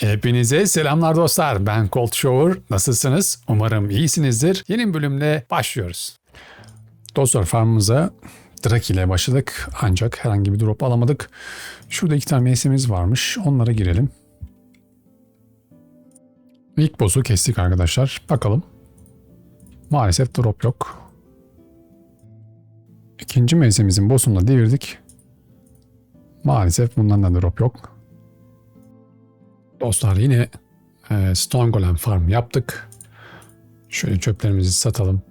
Hepinize selamlar dostlar. Ben Colt Shower. Nasılsınız? Umarım iyisinizdir. Yeni bölümle başlıyoruz. Dostlar farmımıza Drake ile başladık. Ancak herhangi bir drop alamadık. Şurada iki tane mevsimimiz varmış. Onlara girelim. İlk boss'u kestik arkadaşlar. Bakalım. Maalesef drop yok. İkinci mevsimimizin boss'unu da devirdik. Maalesef bundan da drop yok. Dostlar yine e, Stone Golem Farm yaptık. Şöyle çöplerimizi satalım.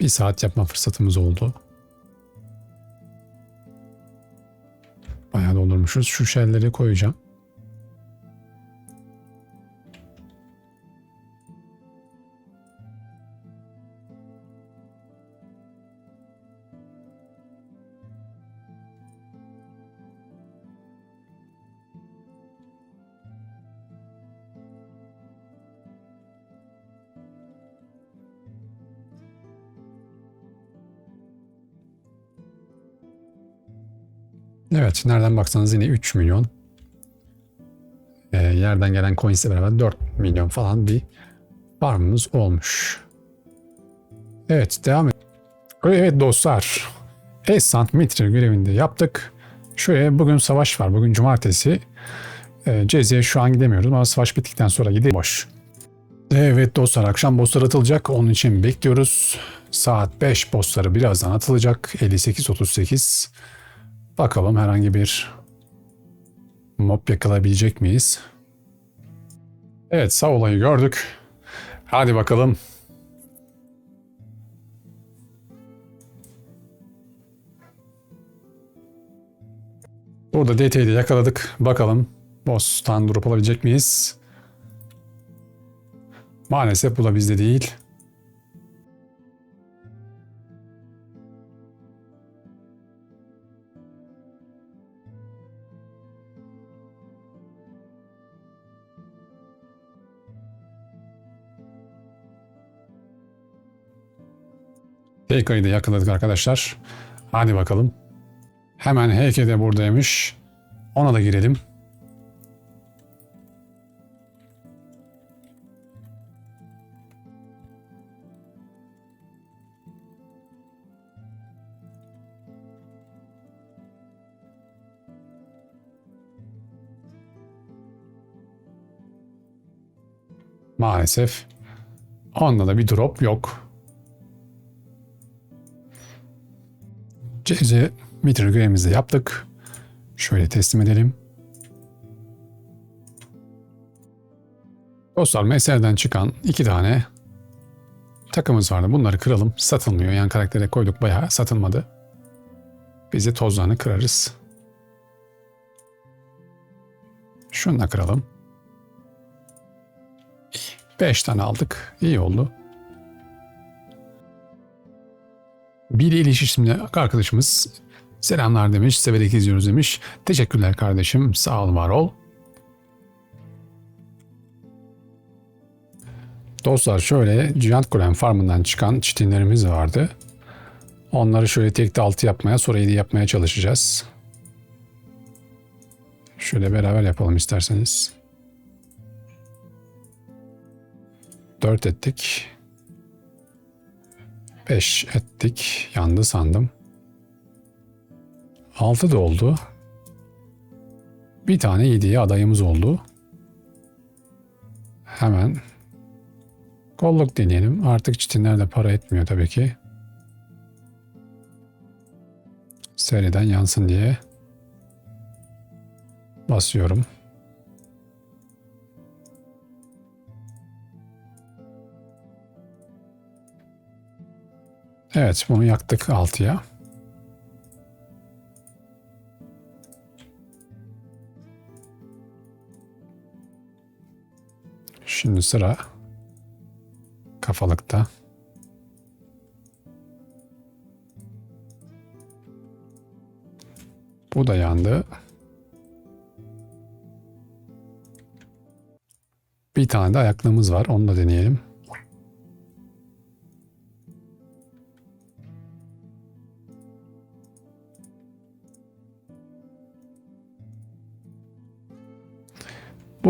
Bir saat yapma fırsatımız oldu. Bayağı doldurmuşuz. Şu şelleri koyacağım. Evet nereden baksanız yine 3 milyon. Ee, yerden gelen coins ile beraber 4 milyon falan bir farmımız olmuş. Evet devam et. Evet dostlar. Esant Mitre görevinde yaptık. Şöyle bugün savaş var. Bugün cumartesi. E, Cezi'ye şu an gidemiyoruz ama savaş bittikten sonra gidelim. Boş. Evet dostlar akşam bosslar atılacak. Onun için bekliyoruz. Saat 5 bossları birazdan atılacak. 58-38. Bakalım herhangi bir mob yakalayabilecek miyiz? Evet sağ olayı gördük. Hadi bakalım. Burada DT'yi de yakaladık. Bakalım boss'tan drop alabilecek miyiz? Maalesef bu da bizde değil. Heyka'yı da yakaladık arkadaşlar. Hadi bakalım. Hemen Heyke de buradaymış. Ona da girelim. Maalesef onda da bir drop yok. Ceze metre görevimizi yaptık. Şöyle teslim edelim. Dostlar meseleden çıkan iki tane takımız vardı. Bunları kıralım. Satılmıyor. Yani karaktere koyduk bayağı satılmadı. Biz de tozlarını kırarız. Şunu da kıralım. 5 tane aldık. İyi oldu. Bir İliş arkadaşımız selamlar demiş, severek izliyoruz demiş. Teşekkürler kardeşim, sağ ol, var ol. Dostlar şöyle Giant Golem farmından çıkan çitinlerimiz vardı. Onları şöyle tekte altı yapmaya sonra yedi yapmaya çalışacağız. Şöyle beraber yapalım isterseniz. 4 ettik. 5 ettik. Yandı sandım. 6 da oldu. Bir tane 7'ye adayımız oldu. Hemen kolluk deneyelim. Artık çitinler de para etmiyor tabii ki. Seriden yansın diye basıyorum. Evet bunu yaktık 6'ya. Şimdi sıra kafalıkta. Bu da yandı. Bir tane de ayaklığımız var. Onu da deneyelim.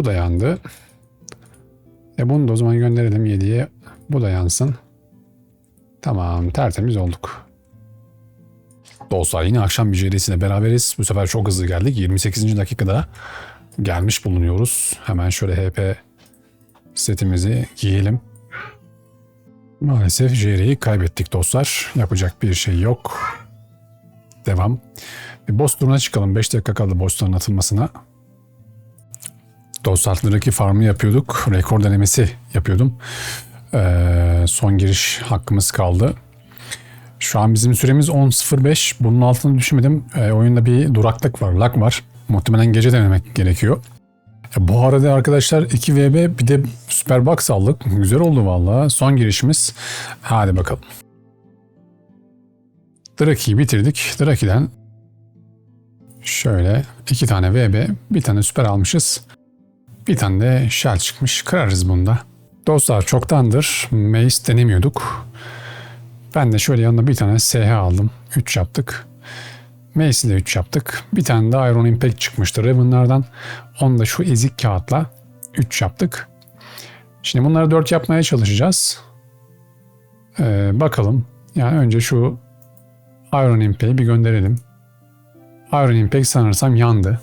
Bu da yandı. E bunu da o zaman gönderelim 7'ye. Bu da yansın. Tamam tertemiz olduk. Dostlar yine akşam bicerisiyle beraberiz. Bu sefer çok hızlı geldik. 28. dakikada gelmiş bulunuyoruz. Hemen şöyle HP setimizi giyelim. Maalesef JR'yi kaybettik dostlar. Yapacak bir şey yok. Devam. Bir boss turuna çıkalım. 5 dakika kaldı boss turunun atılmasına. Dostlar'daki farmı yapıyorduk. Rekor denemesi yapıyordum. Ee, son giriş hakkımız kaldı. Şu an bizim süremiz 10.05. Bunun altına düşmedim. Ee, oyunda bir duraklık var, lag var. Muhtemelen gece denemek gerekiyor. Ya bu arada arkadaşlar 2VB bir de Super Box aldık. Güzel oldu valla. Son girişimiz. Hadi bakalım. Draki'yi bitirdik. Draki'den şöyle iki tane VB, bir tane Süper almışız. Bir tane de Shell çıkmış. Kırarız bunda. Dostlar çoktandır Mace denemiyorduk. Ben de şöyle yanına bir tane SH aldım. 3 yaptık. Mace'i de 3 yaptık. Bir tane de Iron Impact çıkmıştı Raven'lardan. Onu da şu ezik kağıtla 3 yaptık. Şimdi bunları 4 yapmaya çalışacağız. Ee, bakalım. Yani önce şu Iron Impact'i bir gönderelim. Iron Impact sanırsam yandı.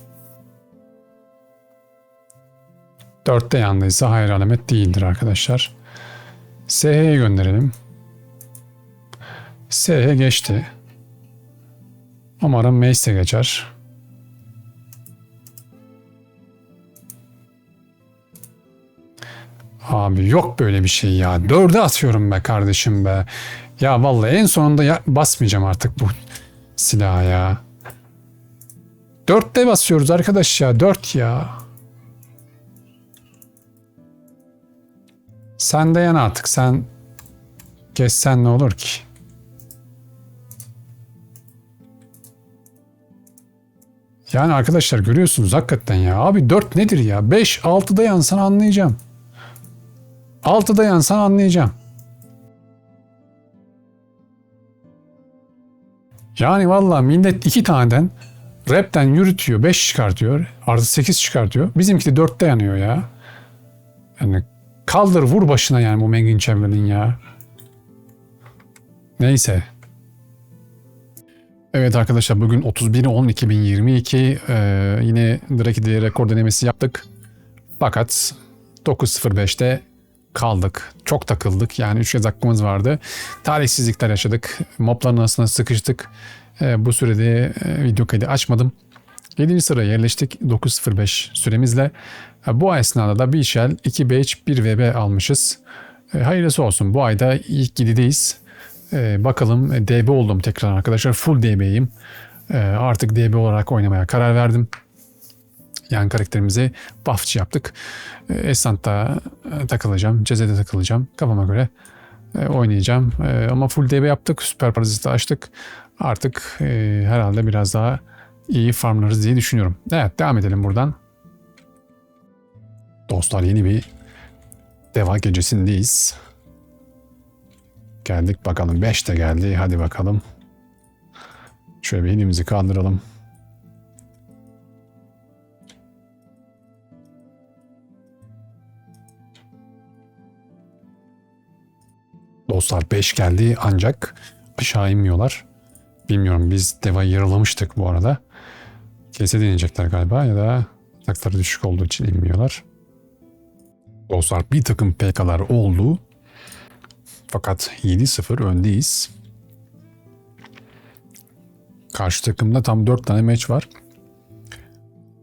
4'te yandıysa hayır alamet değildir arkadaşlar. SH'ye gönderelim. SH geçti. Umarım Mace de geçer. Abi yok böyle bir şey ya. Dörde atıyorum be kardeşim be. Ya vallahi en sonunda ya basmayacağım artık bu silaha ya. Dörtte basıyoruz arkadaş ya. Dört ya. Sen de yan artık. Sen geçsen ne olur ki? Yani arkadaşlar görüyorsunuz hakikaten ya. Abi 4 nedir ya? 5, 6'da yansan anlayacağım. 6'da yansan anlayacağım. Yani valla millet iki taneden rapten yürütüyor, 5 çıkartıyor, artı 8 çıkartıyor. Bizimki de 4'te yanıyor ya. Yani kaldır vur başına yani bu Megan Chamberlain ya. Neyse. Evet arkadaşlar bugün 31.10.2022 ee, yine Draki'de rekor denemesi yaptık. Fakat 9.05'te kaldık. Çok takıldık. Yani 3 kez hakkımız vardı. Talihsizlikler yaşadık. Mobların arasına sıkıştık. Ee, bu sürede e, video kaydı açmadım. 7. sıraya yerleştik 9.05 süremizle. Bu esnada da bir Shell, 2 Beach, 1 VB almışız. E, hayırlısı olsun. Bu ayda ilk 7'deyiz. E, bakalım DB oldum tekrar arkadaşlar. Full DB'yim. E, artık DB olarak oynamaya karar verdim. Yani karakterimizi buffçı yaptık. Esant'ta takılacağım. Ceze'de takılacağım. Kafama göre oynayacağım. Ama full DB yaptık. Süper paraziti açtık. Artık herhalde biraz daha iyi farmlarız diye düşünüyorum. Evet devam edelim buradan. Dostlar yeni bir deva gecesindeyiz. Geldik bakalım 5 de geldi. Hadi bakalım. Şöyle bir elimizi kaldıralım. Dostlar 5 geldi ancak aşağı inmiyorlar. Bilmiyorum biz devayı yaralamıştık bu arada. Kese deneyecekler galiba ya da atakları düşük olduğu için inmiyorlar. Dostlar bir takım PK'lar oldu. Fakat 7-0 öndeyiz. Karşı takımda tam 4 tane maç var.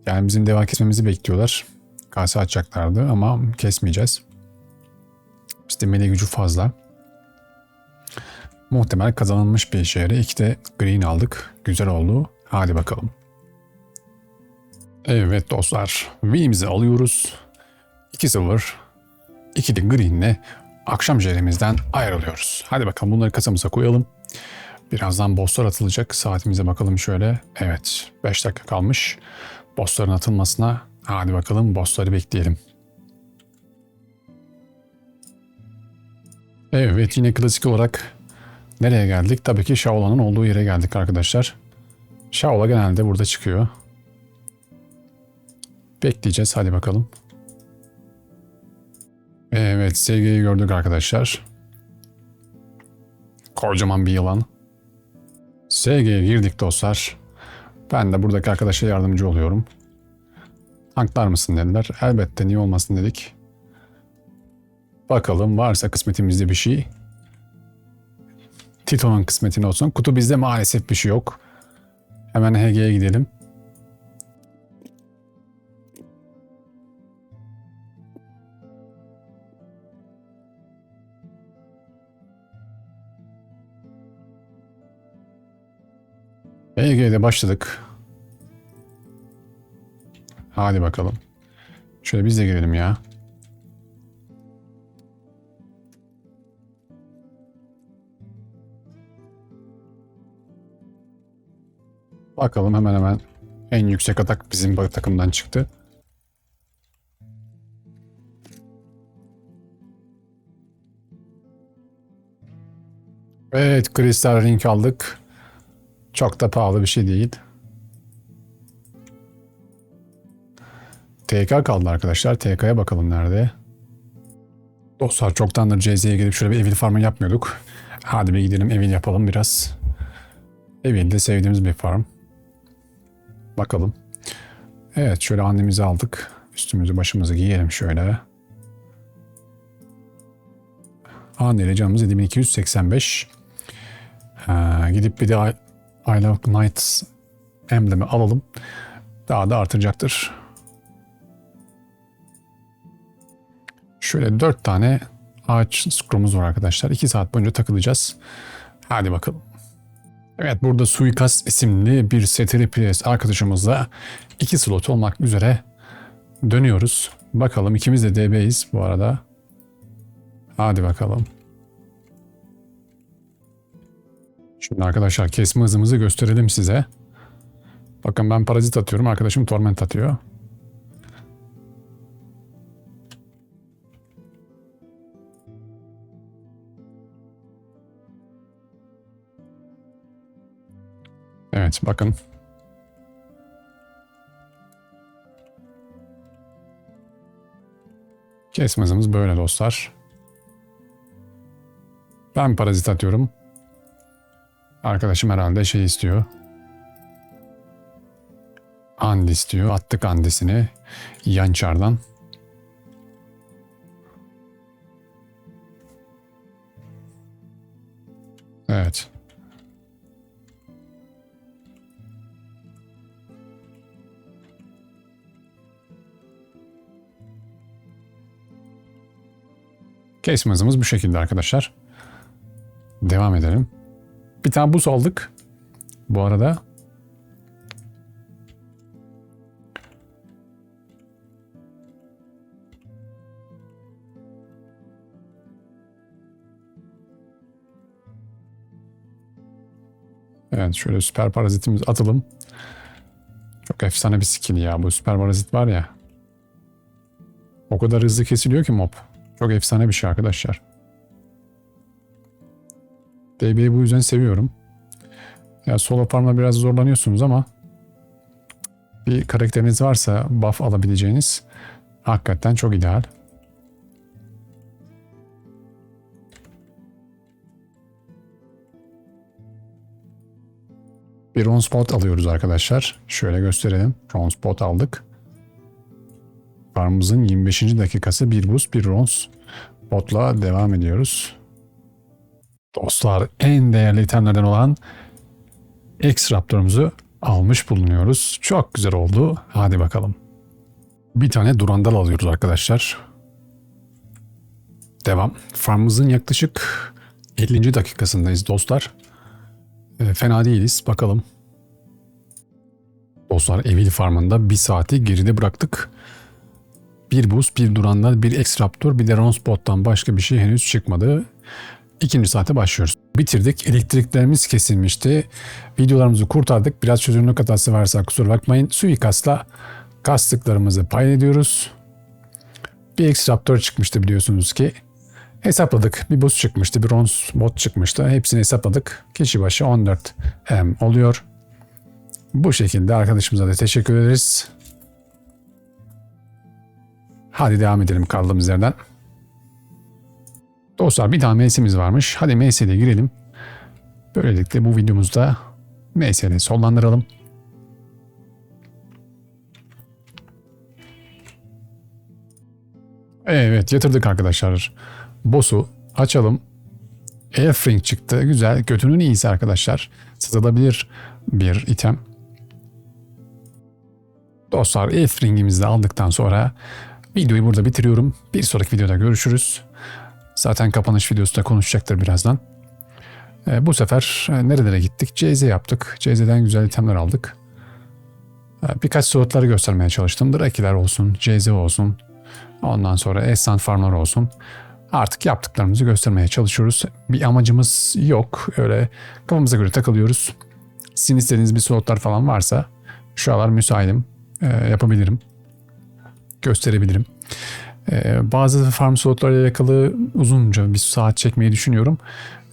Yani bizim devam kesmemizi bekliyorlar. Kase açacaklardı ama kesmeyeceğiz. Bizde mele gücü fazla. Muhtemel kazanılmış bir şehre. İki de green aldık. Güzel oldu. Hadi bakalım. Evet dostlar. Win'imizi alıyoruz. 2-0. 2 de green'le akşam jerimizden ayrılıyoruz. Hadi bakalım bunları kasamıza koyalım. Birazdan bosslar atılacak. Saatimize bakalım şöyle. Evet 5 dakika kalmış. Bossların atılmasına. Hadi bakalım bossları bekleyelim. Evet yine klasik olarak nereye geldik? Tabii ki Shaola'nın olduğu yere geldik arkadaşlar. Shaola genelde burada çıkıyor. Bekleyeceğiz hadi bakalım. Evet sevgiyi gördük arkadaşlar. Kocaman bir yılan. SG'ye girdik dostlar. Ben de buradaki arkadaşa yardımcı oluyorum. Tanklar mısın dediler. Elbette niye olmasın dedik. Bakalım varsa kısmetimizde bir şey. Tito'nun kısmetine olsun. Kutu bizde maalesef bir şey yok. Hemen HG'ye gidelim. HG'de başladık. Hadi bakalım. Şöyle biz de girelim ya. Bakalım hemen hemen en yüksek atak bizim takımdan çıktı. Evet kristal ring aldık. Çok da pahalı bir şey değil. TK kaldı arkadaşlar. TK'ya bakalım nerede. Dostlar çoktandır CZ'ye gelip şöyle bir evil farmı yapmıyorduk. Hadi bir gidelim evil yapalım biraz. Evil de sevdiğimiz bir farm. Bakalım. Evet şöyle annemizi aldık. Üstümüzü başımızı giyelim şöyle. Anneli canımız 7285. Ha, gidip bir de Isle of Knights emblemi alalım. Daha da artacaktır. Şöyle dört tane ağaç scroll'umuz var arkadaşlar. 2 saat boyunca takılacağız. Hadi bakalım. Evet burada Suikast isimli bir STR Players arkadaşımızla iki slot olmak üzere dönüyoruz. Bakalım ikimiz de DB'yiz bu arada. Hadi bakalım. Şimdi arkadaşlar kesme hızımızı gösterelim size. Bakın ben parazit atıyorum. Arkadaşım torment atıyor. Evet bakın. Kesme hızımız böyle dostlar. Ben parazit atıyorum. Arkadaşım herhalde şey istiyor. Andi istiyor. Attık andisini yançardan. Evet. Hızımız bu şekilde arkadaşlar. Devam edelim. Bir tane buz aldık. Bu arada. Evet şöyle süper parazitimiz atalım. Çok efsane bir skill ya bu süper parazit var ya. O kadar hızlı kesiliyor ki mob. Çok efsane bir şey arkadaşlar. DB'yi bu yüzden seviyorum. Ya solo farmla biraz zorlanıyorsunuz ama bir karakteriniz varsa buff alabileceğiniz hakikaten çok ideal. Bir on spot alıyoruz arkadaşlar. Şöyle gösterelim. On spot aldık. Farmımızın 25. dakikası bir boost bir rons botla devam ediyoruz. Dostlar en değerli itemlerden olan X-Raptor'umuzu almış bulunuyoruz. Çok güzel oldu. Hadi bakalım. Bir tane durandal alıyoruz arkadaşlar. Devam. Farmımızın yaklaşık 50. dakikasındayız dostlar. E, fena değiliz. Bakalım. Dostlar Evil Farm'ında bir saati geride bıraktık. Bir buz, bir durandal, bir X-Raptor, bir de Ronspot'tan başka bir şey henüz çıkmadı. İkinci saate başlıyoruz. Bitirdik. Elektriklerimiz kesilmişti. Videolarımızı kurtardık. Biraz çözünürlük hatası varsa kusura bakmayın. Suikastla kastıklarımızı paylaşıyoruz. Bir X-Raptor çıkmıştı biliyorsunuz ki. Hesapladık. Bir buz çıkmıştı. Bir Rons bot çıkmıştı. Hepsini hesapladık. Kişi başı 14 M oluyor. Bu şekilde arkadaşımıza da teşekkür ederiz. Hadi devam edelim kaldığımız yerden. Dostlar bir tane MS'imiz varmış. Hadi MS'ye girelim. Böylelikle bu videomuzda MS'yi sonlandıralım. Evet yatırdık arkadaşlar. Boss'u açalım. Airfring çıktı. Güzel. Götünün iyisi arkadaşlar. Satılabilir bir item. Dostlar Airfring'imizi de aldıktan sonra videoyu burada bitiriyorum. Bir sonraki videoda görüşürüz. Zaten kapanış videosu da konuşacaktır birazdan. Ee, bu sefer e, nerelere gittik? CZ yaptık. CZ'den güzel itemler aldık. Ee, birkaç slotları göstermeye çalıştım. Drakiler olsun, CZ olsun. Ondan sonra Essan Farmlar olsun. Artık yaptıklarımızı göstermeye çalışıyoruz. Bir amacımız yok. Öyle kafamıza göre takılıyoruz. Sizin istediğiniz bir slotlar falan varsa şu aralar müsaitim. Ee, yapabilirim. Gösterebilirim. Ee, bazı farm slotlarıyla alakalı uzunca bir saat çekmeyi düşünüyorum.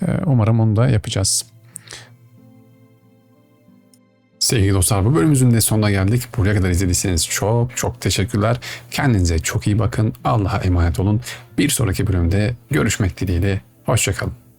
Ee, umarım onu da yapacağız. Sevgili dostlar bu bölümümüzün de sonuna geldik. Buraya kadar izlediyseniz çok çok teşekkürler. Kendinize çok iyi bakın. Allah'a emanet olun. Bir sonraki bölümde görüşmek dileğiyle. Hoşçakalın.